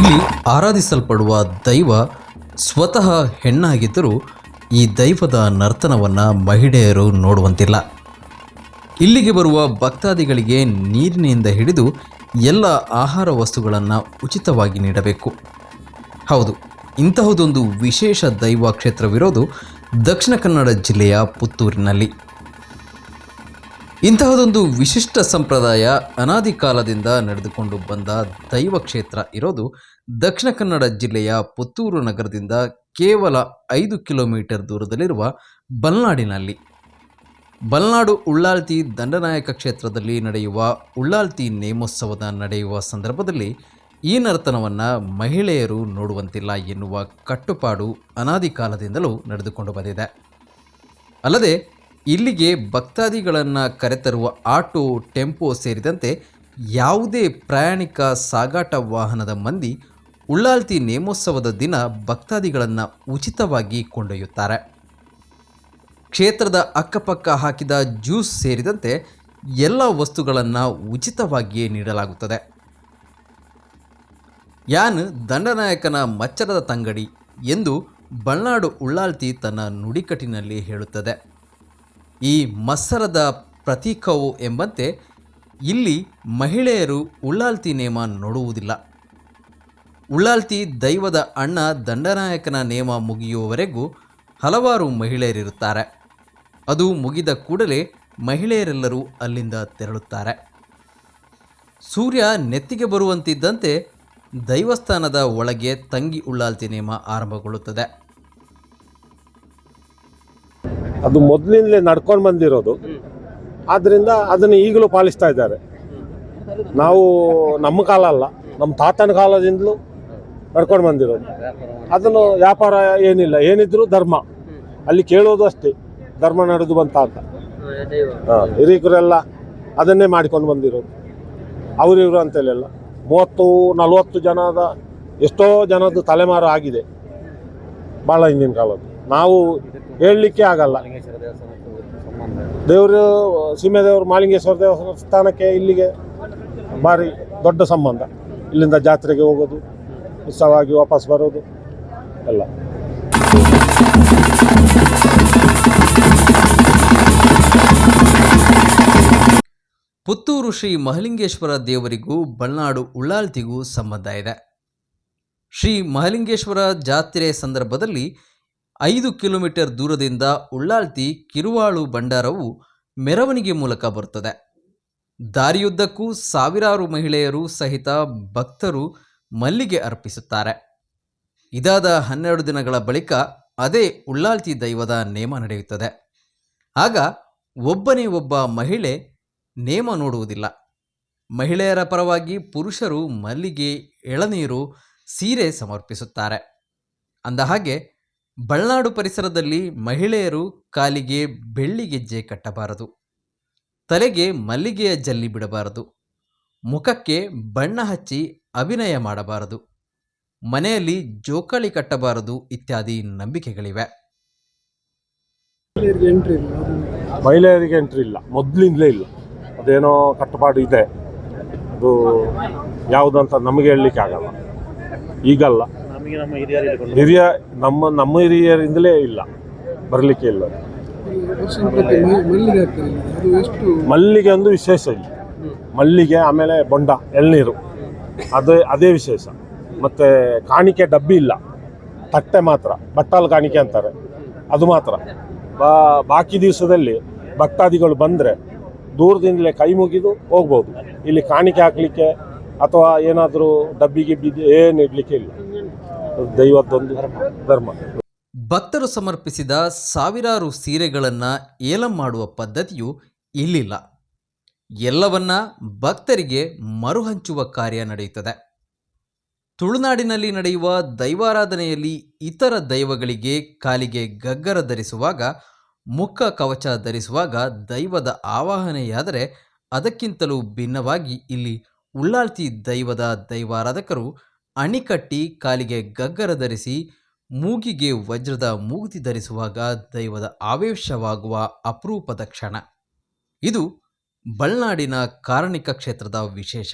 ಇಲ್ಲಿ ಆರಾಧಿಸಲ್ಪಡುವ ದೈವ ಸ್ವತಃ ಹೆಣ್ಣಾಗಿದ್ದರೂ ಈ ದೈವದ ನರ್ತನವನ್ನು ಮಹಿಳೆಯರು ನೋಡುವಂತಿಲ್ಲ. ಇಲ್ಲಿಗೆ ಬರುವ ಭಕ್ತಾದಿಗಳಿಗೆ ನೀರಿನಿಂದ ಹಿಡಿದು ಎಲ್ಲ ಆಹಾರ ವಸ್ತುಗಳನ್ನು ಉಚಿತವಾಗಿ ನೀಡಬೇಕು. ಹೌದು, ಇಂತಹದೊಂದು ವಿಶೇಷ ದೈವ ಕ್ಷೇತ್ರವಿರೋದು ದಕ್ಷಿಣ ಕನ್ನಡ ಜಿಲ್ಲೆಯ ಪುತ್ತೂರಿನಲ್ಲಿ. ಇಂತಹದೊಂದು ವಿಶಿಷ್ಟ ಸಂಪ್ರದಾಯ ಅನಾದಿ ಕಾಲದಿಂದ ನಡೆದುಕೊಂಡು ಬಂದ ದೈವ ಕ್ಷೇತ್ರ ಇರೋದು ದಕ್ಷಿಣ ಕನ್ನಡ ಜಿಲ್ಲೆಯ ಪುತ್ತೂರು ನಗರದಿಂದ ಕೇವಲ ಐದು ಕಿಲೋಮೀಟರ್ ದೂರದಲ್ಲಿರುವ ಬಲ್ನಾಡಿನಲ್ಲಿ. ಬಲ್ನಾಡು ಉಳ್ಳಾಲ್ತಿ ದಂಡನಾಯಕ ಕ್ಷೇತ್ರದಲ್ಲಿ ನಡೆಯುವ ಉಳ್ಳಾಲ್ತಿ ನೇಮೋತ್ಸವದ ನಡೆಯುವ ಸಂದರ್ಭದಲ್ಲಿ ಈ ನರ್ತನವನ್ನು ಮಹಿಳೆಯರು ನೋಡುವಂತಿಲ್ಲ ಎನ್ನುವ ಕಟ್ಟುಪಾಡು ಅನಾದಿ ಕಾಲದಿಂದಲೂ ನಡೆದುಕೊಂಡು ಬಂದಿದೆ. ಅಲ್ಲದೆ ಇಲ್ಲಿಗೆ ಭಕ್ತಾದಿಗಳನ್ನು ಕರೆತರುವ ಆಟೋ, ಟೆಂಪೋ ಸೇರಿದಂತೆ ಯಾವುದೇ ಪ್ರಯಾಣಿಕ ಸಾಗಾಟ ವಾಹನದ ಮಂದಿ ಉಳ್ಳಾಲ್ತಿ ನೇಮೋತ್ಸವದ ದಿನ ಭಕ್ತಾದಿಗಳನ್ನು ಉಚಿತವಾಗಿ ಕೊಂಡೊಯ್ಯುತ್ತಾರೆ. ಕ್ಷೇತ್ರದ ಅಕ್ಕಪಕ್ಕ ಹಾಕಿದ ಜ್ಯೂಸ್ ಸೇರಿದಂತೆ ಎಲ್ಲ ವಸ್ತುಗಳನ್ನು ಉಚಿತವಾಗಿಯೇ ನೀಡಲಾಗುತ್ತದೆ. ಯಾನ್ ದಂಡನಾಯಕನ ಮಚ್ಚರದ ತಂಗಡಿ ಎಂದು ಬಳ್ನಾಡು ಉಳ್ಳಾಲ್ತಿ ತನ್ನ ನುಡಿಕಟ್ಟಿನಲ್ಲಿ ಹೇಳುತ್ತದೆ. ಈ ಮತ್ಸರದ ಪ್ರತೀಕವು ಎಂಬಂತೆ ಇಲ್ಲಿ ಮಹಿಳೆಯರು ಉಳ್ಳಾಲ್ತಿ ನೇಮ ನೋಡುವುದಿಲ್ಲ. ಉಳ್ಳಾಲ್ತಿ ದೈವದ ಅಣ್ಣ ದಂಡನಾಯಕನ ನೇಮ ಮುಗಿಯುವವರೆಗೂ ಹಲವಾರು ಮಹಿಳೆಯರಿರುತ್ತಾರೆ. ಅದು ಮುಗಿದ ಕೂಡಲೇ ಮಹಿಳೆಯರೆಲ್ಲರೂ ಅಲ್ಲಿಂದ ತೆರಳುತ್ತಾರೆ. ಸೂರ್ಯ ನೆತ್ತಿಗೆ ಬರುವಂತಿದ್ದಂತೆ ದೈವಸ್ಥಾನದ ಒಳಗೆ ತಂಗಿ ಉಳ್ಳಾಲ್ತಿ ನೇಮ ಆರಂಭಗೊಳ್ಳುತ್ತದೆ. ಅದು ಮೊದಲಿಂದಲೇ ನಡ್ಕೊಂಡು ಬಂದಿರೋದು. ಆದ್ದರಿಂದ ಅದನ್ನು ಈಗಲೂ ಪಾಲಿಸ್ತಾ ಇದ್ದಾರೆ. ನಾವು ನಮ್ಮ ಕಾಲ ಅಲ್ಲ, ನಮ್ಮ ತಾತನ ಕಾಲದಿಂದಲೂ ನಡ್ಕೊಂಡು ಬಂದಿರೋದು. ಅದನ್ನು ವ್ಯಾಪಾರ ಏನಿಲ್ಲ, ಏನಿದ್ರು ಧರ್ಮ. ಅಲ್ಲಿ ಕೇಳೋದು ಅಷ್ಟೇ, ಧರ್ಮ ನಡೆದು ಬಂತ ಅಂತ ಹಾಂ ಹಿರಿಕರೆಲ್ಲ ಅದನ್ನೇ ಮಾಡಿಕೊಂಡು ಬಂದಿರೋದು. ಅವರಿವರು ಅಂತೇಳಿಲ್ಲ. ಮೂವತ್ತು, ನಲವತ್ತು ಜನದ ಎಷ್ಟೋ ಜನದ ತಲೆಮಾರು ಆಗಿದೆ ಭಾಳ ಹಿಂದಿನ ಕಾಲದ್ದು. ನಾವು ಹೇಳಲಿಕ್ಕೆ ಆಗಲ್ಲ. ದೇವರು ಸೀಮೆದೇವರು ಮಾಲಿಂಗೇಶ್ವರ ದೇವಸ್ಥಾನಕ್ಕೆ ಇಲ್ಲಿಗೆ ಭಾರಿ ದೊಡ್ಡ ಸಂಬಂಧ. ಇಲ್ಲಿಂದ ಜಾತ್ರೆಗೆ ಹೋಗೋದು, ಉತ್ಸವವಾಗಿ ವಾಪಸ್ ಬರೋದು, ಎಲ್ಲ. ಪುತ್ತೂರು ಶ್ರೀ ಮಹಲಿಂಗೇಶ್ವರ ದೇವರಿಗೂ ಬಳ್ನಾಡು ಉಳ್ಳಾಲ್ತಿಗೂ ಸಂಬಂಧ ಇದೆ. ಶ್ರೀ ಮಹಲಿಂಗೇಶ್ವರ ಜಾತ್ರೆ ಸಂದರ್ಭದಲ್ಲಿ ಐದು ಕಿಲೋಮೀಟರ್ ದೂರದಿಂದ ಉಳ್ಳಾಲ್ತಿ ಕಿರುವಾಳು ಭಂಡಾರವು ಮೆರವಣಿಗೆ ಮೂಲಕ ಬರುತ್ತದೆ. ದಾರಿಯುದ್ದಕ್ಕೂ ಸಾವಿರಾರು ಮಹಿಳೆಯರು ಸಹಿತ ಭಕ್ತರು ಮಲ್ಲಿಗೆ ಅರ್ಪಿಸುತ್ತಾರೆ. ಇದಾದ ಹನ್ನೆರಡು ದಿನಗಳ ಬಳಿಕ ಅದೇ ಉಳ್ಳಾಲ್ತಿ ದೈವದ ನೇಮ ನಡೆಯುತ್ತದೆ. ಆಗ ಒಬ್ಬನೇ ಒಬ್ಬ ಮಹಿಳೆ ನೇಮ ನೋಡುವುದಿಲ್ಲ. ಮಹಿಳೆಯರ ಪರವಾಗಿ ಪುರುಷರು ಮಲ್ಲಿಗೆ ಎಳನೀರು ಸೀರೆ ಸಮರ್ಪಿಸುತ್ತಾರೆ. ಅಂದಹಾಗೆ ಬಳ್ನಾಡು ಪರಿಸರದಲ್ಲಿ ಮಹಿಳೆಯರು ಕಾಲಿಗೆ ಬೆಳ್ಳಿ ಗೆಜ್ಜೆ ಕಟ್ಟಬಾರದು. ತಲೆಗೆ ಮಲ್ಲಿಗೆಯ ಜಲ್ಲಿ ಬಿಡಬಾರದು. ಮುಖಕ್ಕೆ ಬಣ್ಣ ಹಚ್ಚಿ ಅಭಿನಯ ಮಾಡಬಾರದು. ಮನೆಯಲ್ಲಿ ಜೋಕಾಳಿ ಕಟ್ಟಬಾರದು ಇತ್ಯಾದಿ ನಂಬಿಕೆಗಳಿವೆ. ಮಹಿಳೆಯರಿಗೆ ಎಂಟ್ರಿ ಇಲ್ಲ. ಮೊದಲಿಂದಲೇ ಇಲ್ಲ. ಅದೇನೋ ಕಟ್ಟುಪಾಡು ಇದೆ. ಅದು ಯಾವುದಂತ ನಮಗೆ ಹೇಳಲಿಕ್ಕೆ ಆಗಲ್ಲ. ಈಗಲ್ಲ. ಹಿರಿಯ ನಮ್ಮ ನಮ್ಮ ಹಿರಿಯರಿಂದಲೇ ಇಲ್ಲ ಬರಲಿಕ್ಕೆ ಇಲ್ಲ. ಮಲ್ಲಿಗೆ ಒಂದು ವಿಶೇಷ ಇಲ್ಲಿ. ಮಲ್ಲಿಗೆ ಆಮೇಲೆ ಬೊಂಡ ಎಳ್ನೀರು. ಅದೇ ಅದೇ ವಿಶೇಷ. ಮತ್ತು ಕಾಣಿಕೆ ಡಬ್ಬಿ ಇಲ್ಲ. ತಟ್ಟೆ ಮಾತ್ರ ಬಟ್ಟಲು ಕಾಣಿಕೆ ಅಂತಾರೆ. ಅದು ಮಾತ್ರ. ಬಾ ಬಾಕಿ ದಿವಸದಲ್ಲಿ ಭಕ್ತಾದಿಗಳು ಬಂದರೆ ದೂರದಿಂದಲೇ ಕೈ ಮುಗಿದು ಹೋಗ್ಬೋದು. ಇಲ್ಲಿ ಕಾಣಿಕೆ ಹಾಕಲಿಕ್ಕೆ ಅಥವಾ ಏನಾದರೂ ಡಬ್ಬಿಗೆ ಬಿದ್ದು ಏನು ಇಡಲಿಕ್ಕೆ ಇಲ್ಲ. ದೈವದ್ದೊಂದು ಧರ್ಮ. ಭಕ್ತರು ಸಮರ್ಪಿಸಿದ ಸಾವಿರಾರು ಸೀರೆಗಳನ್ನು ಏಲಂ ಮಾಡುವ ಪದ್ಧತಿಯು ಇಲ್ಲಿಲ್ಲ. ಎಲ್ಲವನ್ನ ಭಕ್ತರಿಗೆ ಮರುಹಂಚುವ ಕಾರ್ಯ ನಡೆಯುತ್ತದೆ. ತುಳುನಾಡಿನಲ್ಲಿ ನಡೆಯುವ ದೈವಾರಾಧನೆಯಲ್ಲಿ ಇತರ ದೈವಗಳಿಗೆ ಕಾಲಿಗೆ ಗಗ್ಗರ ಧರಿಸುವಾಗ, ಮುಖ ಕವಚ ಧರಿಸುವಾಗ ದೈವದ ಆವಾಹನೆಯಾದರೆ ಅದಕ್ಕಿಂತಲೂ ಭಿನ್ನವಾಗಿ ಇಲ್ಲಿ ಉಳ್ಳಾಳ್ತಿ ದೈವದ ದೈವಾರಾಧಕರು ಅಣಿಕಟ್ಟಿ ಕಾಲಿಗೆ ಗಗ್ಗರ ಧರಿಸಿ ಮೂಗಿಗೆ ವಜ್ರದ ಮೂಗುತಿ ಧರಿಸುವಾಗ ದೈವದ ಆವೇಶವಾಗುವ ಅಪರೂಪದ ಕ್ಷಣ. ಇದು ಬಳ್ನಾಡಿನ ಕಾರಣಿಕ ಕ್ಷೇತ್ರದ ವಿಶೇಷ.